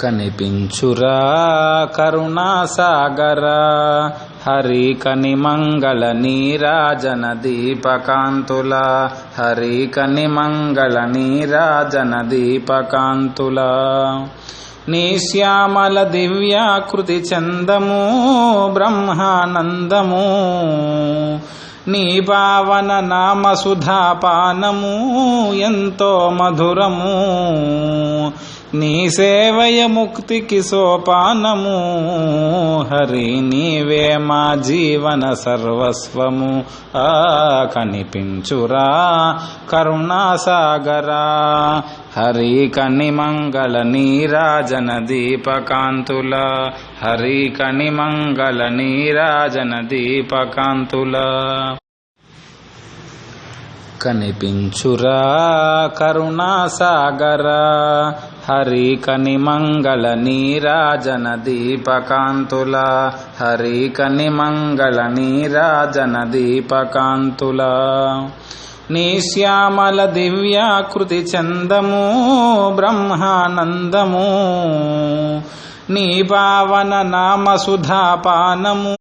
కనిపించురా కరుణాసాగరా హరి కని మంగళ నీరాజన దీపకాంతుల. హరి కని మంగళ నీరాజన దీపకాంతుల. నీ శ్యామల దివ్యాకృతి చందము బ్రహ్మానందము. నీ పావన నామ సుధాపానము ఎంతో మధురము. నీ సేవయ ముక్తికి సోపానము. హరి నీవే మా జీవన సర్వస్వము. ఆ కనిపించురా కరుణాసాగరా. హరి కని మంగళ నీరాజన దీపకాంతుల. హరి కని మంగళ నీరాజన దీపకాంతుల. కనిపించురా కరుణాసాగరా. హరి కని మంగళ నీరాజన దీపకాంతుల. హరి కని మంగళ నీరాజన దీపకాంతుల. నీ శ్యామల దివ్యాకృతి చందము బ్రహ్మానందము. నీ పావన నామ సుధాపానము